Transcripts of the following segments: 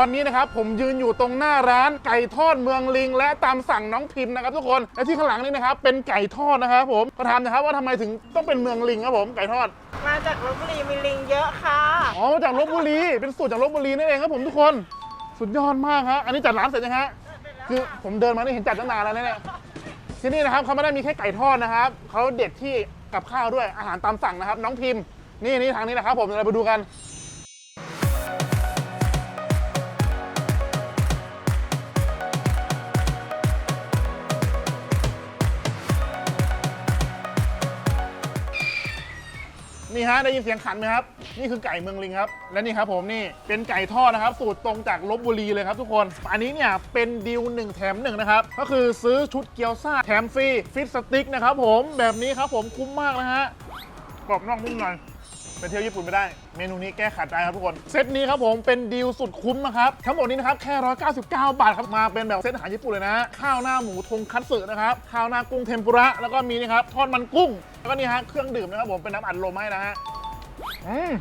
อนนี้นะครับผมยืนอยู่ตรงหน้าร้านไก่ทอดเมืองลิง และตามสั่งน้องพิมพ์นะครับทุกคนและที่ข้างหลังนี่นะครับเป็นไก่ทอดนะครับผมก็ถามนะครับว่าทำไมถึงต้องเป็นเมืองลิงครับผมไก่ทอด มาจากลบบุรีมีลิงเยอะค่ะอ๋อมาจากลบบุรีเป็นสูตรจากลบบุรีนั่นเองครับผมทุกคนสุดยอดมากฮะอันนี้จัดร้านเสร็จยังฮะคือผมเดินมานี่เห็นจัดตั้งนานแล้วนะเนี่ยที่นี่นะครับเขาไม่ได้มีแค่ไก่ทอดนะครับเขาเด็ดที่กับข้าวด้วยอาหารตามสั่งนะครับ น้องพิมพ์นี่นี่ทางนี้นะครับผมเราไปดูกัน นี่ฮะได้ยินเสียงขันไหมครับ นี่คือไก่เมืองลิงครับ และนี่ครับผมนี่เป็นไก่ทอดนะครับ สูตรตรงจากลบบุรีเลยครับทุกคน อันนี้เนี่ยเป็นดีล1แถม1นะครับ ก็คือซื้อชุดเกี๊ยวซ่าแถมฟรีฟิตสติ๊กนะครับผมแบบนี้ครับผมคุ้มมากนะฮะกรอบนอกนุ่มใน ไปเที่ยวญี่ปุ่นไม่ได้ เมนูนี้แก้ขาดใจครับทุกคน เซตนี้ครับผมเป็นดีลสุดคุ้มนะครับ ทั้งหมดนี้นะครับแค่ 199 บาทครับ มาเป็นแบบเซตอาหารญี่ปุ่นเลยนะ ข้าวหน้าหมูทงคัตสึนะครับ ข้าวหน้ากุ้งเทมปุระ แล้วก็มีนี่ครับทอดมันกุ้ง แล้วก็นี่ฮะเครื่องดื่มนะครับผมเป็นน้ำอัดลมให้นะฮะ อืม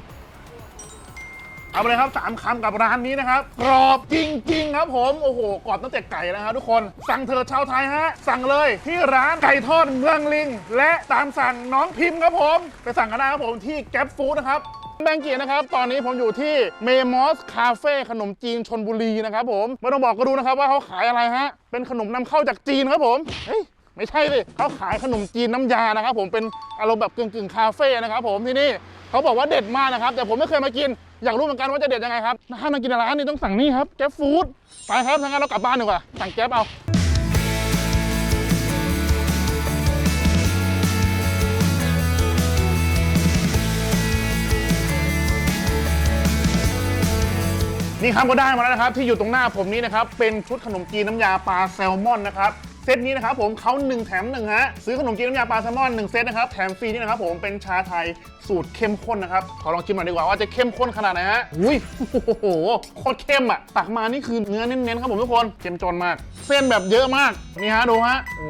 เอาไปเลยครับ3คำกับร้านนี้นะครับกรอบจริง ๆ ครับผมโอ้โหกรอบตั้งแต่ไก่แล้วครับทุกคนสั่งเถอะชาวไทยฮะสั่งเลยที่ร้านไก่ทอดเมืองลิง และตามสั่งน้องพิมพ์ครับผมไปสั่งกันได้ครับผมที่แก๊ปฟู้ดนะครับแบงกี้นะครับ ตอนนี้ผมอยู่ที่เมมอสคาเฟ่ขนมจีนชนบุรีนะครับผมไม่ต้องบอกก็รู้นะครับว่าเขาขายอะไรฮะ เป็นขนมนำเข้าจากจีนครับผม เฮ้ย ไม่ใช่สิเขาขายขนมจีนน้ำยานะครับผมเป็นอารมณ์แบบกึ่งๆคาเฟ่นะครับผมที่นี่เขาบอกว่าเด็ดมากนะครับ แต่ผมไม่เคยมากิน อยากรู้เหมือนกันว่าจะเด็ดยังไงครับถ้ามากินร้านนี่ต้องสั่งนี่ครับแก๊ปฟู้ดไปครับทางนั้นเรากลับบ้านดีกว่าสั่งแก๊ปเอานี่ครับก็ได้มาแล้วนะครับที่อยู่ตรงหน้าผมนี้นะครับเป็นชุดขนมจีนน้ำยาปลาแซลมอนนะครับ เซตนี้นะครับผมเขา1 แถม1ฮะซื้อขนมจีนน้ำยาปลาแซลมอน 1 เซตนะครับแถมฟรีนี่นะครับผมเป็นชาไทยสูตรเข้มข้นนะครับขอลองชิมหน่อยดีกว่าว่าจะเข้มข้นขนาดไหนฮะอุ้ยโอ้โหโคตรเข้มอะตักมานี่คือเนื้อเน้นๆครับผมทุกคนเค็มจนมาก เส้นแบบเยอะมากนี่ฮะดูฮะโอ้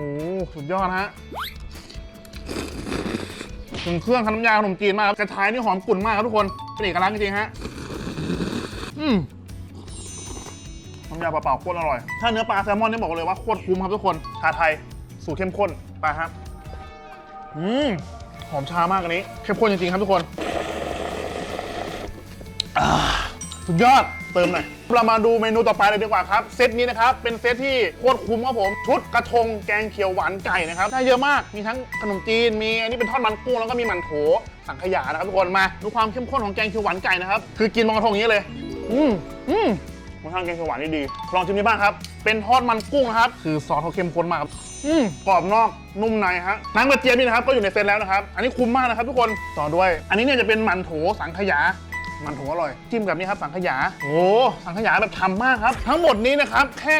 สุดยอดฮะถึงเครื่องทำน้ำยาขนมจีนมากกระชายนี่หอมกลุ่นมากครับทุกคนเป็นเอกลักษณ์จริงๆฮะอืม น้ำยาเปล่าๆโคตรอร่อย ถ้าเนื้อปลาแซลมอนนี่บอกเลยว่าโคตรคุ้มครับทุกคนชาไทยสูตรเข้มข้นไปครับอืมหอมชามากอันนี้เข้มข้นจริงๆครับทุกคนสุดยอดเติมหน่อยเรามาดูเมนูต่อไปเลยดีกว่าครับ เซตนี้นะครับ เป็นเซตที่โคตรคุ้มครับผม ชุดกระทงแกงเขียวหวานไก่นะครับได้เยอะมากมีทั้งขนมจีนมีอันนี้เป็นทอดมันกุ้งแล้วก็มีหมันโถสังขยานะครับทุกคนมาดูความเข้มข้นของแกงเขียวหวานไก่นะครับคือกินบนกระทงอย่างนี้เลย อืมอืม รสชาติแกงเขียวหวานนี่ดี ลองชิมนี้บ้างครับ เป็นทอดมันกุ้งนะครับ คือซอสเขาเข้มข้นมากครับอืมกรอบนอกนุ่มในฮะน้ำกระเจี๊ยบนี่นะครับก็อยู่ในเซตแล้วนะครับ อันนี้คุ้มมากนะครับทุกคนต่อด้วย อันนี้เนี่ยจะเป็นหมันโถสังขยามันโถอร่อย จิ้มแบบนี้ครับ สังขยา โอ้สังขยาแบบทำมากครับ ทั้งหมดนี้นะครับ แค่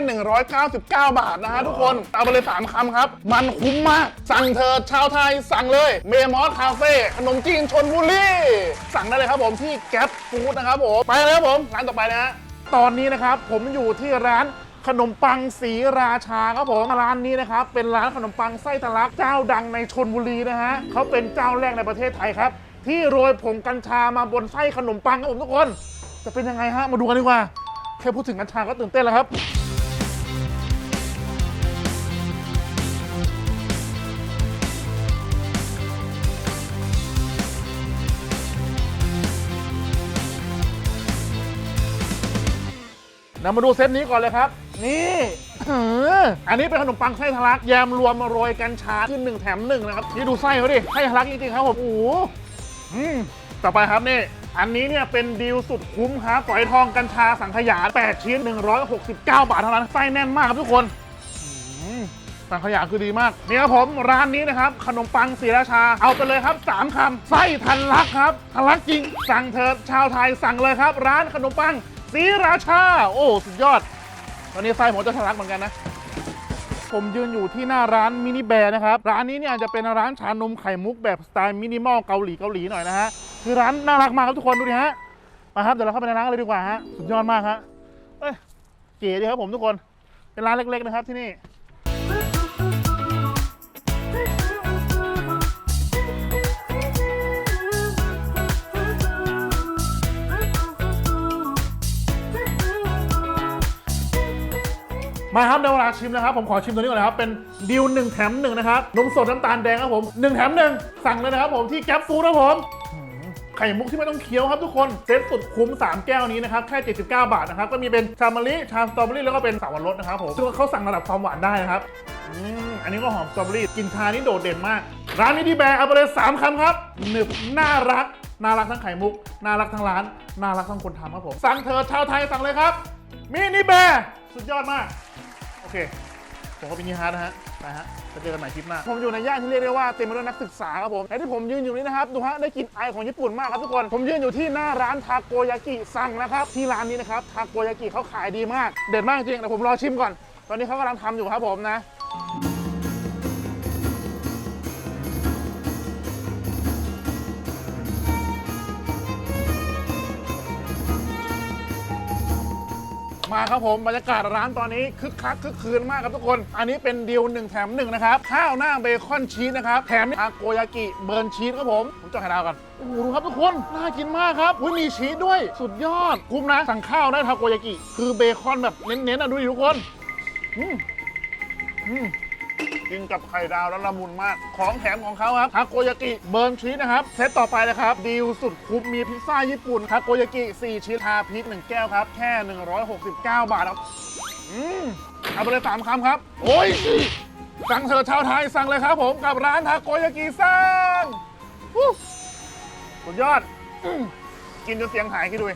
199 บาทนะฮะทุกคน เอาไปเลย 3 คำครับ มันคุ้มมาก สั่งเถิดชาวไทยสั่งเลย เมมอสคาเฟ่ขนมจีนชนบุรีสั่งได้เลยครับผมที่แก๊ปฟู้ดนะครับผม ไปเลยครับผม ร้านต่อไปนะฮะ ตอนนี้นะครับผมอยู่ที่ร้านขนมปังสีราชาครับผมร้านนี้นะครับเป็นร้านขนมปังไส้ทะลักเจ้าดังในชนบุรีนะฮะเขาเป็นเจ้าแรกในประเทศไทยครับ ที่โรยผงกัญชามาบนไส้ขนมปังครับผมทุกคน จะเป็นยังไงฮะมาดูกันดีกว่าแค่พูดถึงกัญชาก็ตื่นเต้นแล้วครับ เรามาดูเซตนี้ก่อนเลยครับ นี่เอออันนี้เป็นขนมปังไส้ทะลักแยมรวมมาโรยกัญชาขึ้นหนึ่งแถมหนึ่งนะครับนี่ดูไส้เขาดิไส้ทะลักจริงๆครับผมโอ้โหอืมต่อไปครับนี่อันนี้เนี่ยเป็นดีลสุดคุ้มครับฝอยทองกัญชาสังขยา 8 ชิ้น 169 บาทเท่านั้นไส้แน่นมากครับทุกคนอืมสังขยาคือดีมากนี่ครับผมร้านนี้นะครับ ขนมปังศรีราชาเอาไปเลยครับ 3คำไส้ทันลักครับทันลักจริง สั่งเถิดชาวไทยสั่งเลยครับ ร้านขนมปัง สีราชา โอ้ สุดยอด ตอนนี้ไส้ผมจะทะลักเหมือนกันนะ ผมยืนอยู่ที่หน้าร้านมินิแบร์นะครับ ร้านนี้เนี่ยจะเป็นร้านชานมไข่มุกแบบสไตล์มินิมอลเกาหลีเกาหลีหน่อยนะฮะ คือร้านน่ารักมากครับทุกคนดูดิฮะ มาครับเดี๋ยวเราเข้าไปในร้านเลยดีกว่าฮะ สุดยอดมากฮะ เอ้ย เก๋ดีครับผมทุกคน เป็นร้านเล็กๆนะครับที่นี่ มาครับในเวลาชิมนะครับผมขอชิมตัวนี้ก่อนนะครับเป็นดิวหนึ่งแถมหนึ่งนะครับนมสดน้ำตาลแดงครับผมหนึ่งแถมหนึ่งสั่งเลยนะครับผมที่แก๊ปฟู้ดครับผมไข่มุกที่ไม่ต้องเคี้ยวครับทุกคนเซ็ตสุดคุ้ม 3 แก้วนี้นะครับ แค่ 79 บาทนะครับ ก็มีเป็นชามะลิ ชาสตรอเบอรี่ แล้วก็เป็นสาวรสนะครับผมซึ่งเขาสั่งระดับความหวานได้นะครับอืมอันนี้ก็หอมสตรอเบอรี่กลิ่นชานี่โดดเด่นมาก ร้านนี้ที่แบร์เอาไปเลย3คำครับหนึบน่ารัก น่ารักทั้งไข่มุก น่ารักทั้งร้าน น่ารักทั้งคนทำครับผม สั่งเธอชาวไทยสั่งเลยครับ มินิแบร์สุดยอดมาก โอเค ผมก็เป็นยีฮาร์ดนะฮะไปฮะจะเจอกันใหม่คลิปหน้า ผมอยู่ในย่านที่เรียกได้ว่าเต็มไปด้วยนักศึกษาครับผมและที่ผมยืนอยู่นี้นะครับ ดูฮะ ได้กลินไอของญี่ปุ่นมากครับทุกคน ผมยืนอยู่ที่หน้าร้านทาโกยากิสั่งนะครับ ที่ร้านนี้นะครับ ทาโกยากิเขาขายดีมาก เด็ดมากจริงแต่ผมรอชิมก่อน ตอนนี้เขากำลังทำอยู่ครับผมนะ มาครับผมบรรยากาศร้านตอนนี้คึกคักคึกคืนมากครับทุกคน อันนี้เป็นดีลหนึ่งแถมหนึ่งนะครับ ข้าวหน้าเบคอนชีสนะครับ แถมทาโกยากิเบิร์นชีสครับผม ผมจะไข่ดาวกันโอ้โหดูครับทุกคน น่ากินมากครับอุ้ยมีชีสด้วย สุดยอด คุ้มนะ สั่งข้าวได้ทาโกยากิ คือเบคอนแบบเน้นๆอะดูดิทุกคน อืมอืม กินกับไข่ดาวแล้วละมุนมาก ของแถมของเขาครับทาโกยากิเบิร์นชีสนะครับเซตต่อไปนะครับดีลสุดคุ้มมีพิซซ่าญี่ปุ่นทาโกยากิ4ชิ้นทาพริก1แก้วครับแค่ 169 บาทครับอืมเอาไปเลยสามคำครับ โอ้ยสั่งเถอะชาวไทยสั่งเลยครับผมกับร้านทาโกยากิซังวู้สุดยอดอกินจนเสียงหายคิดดู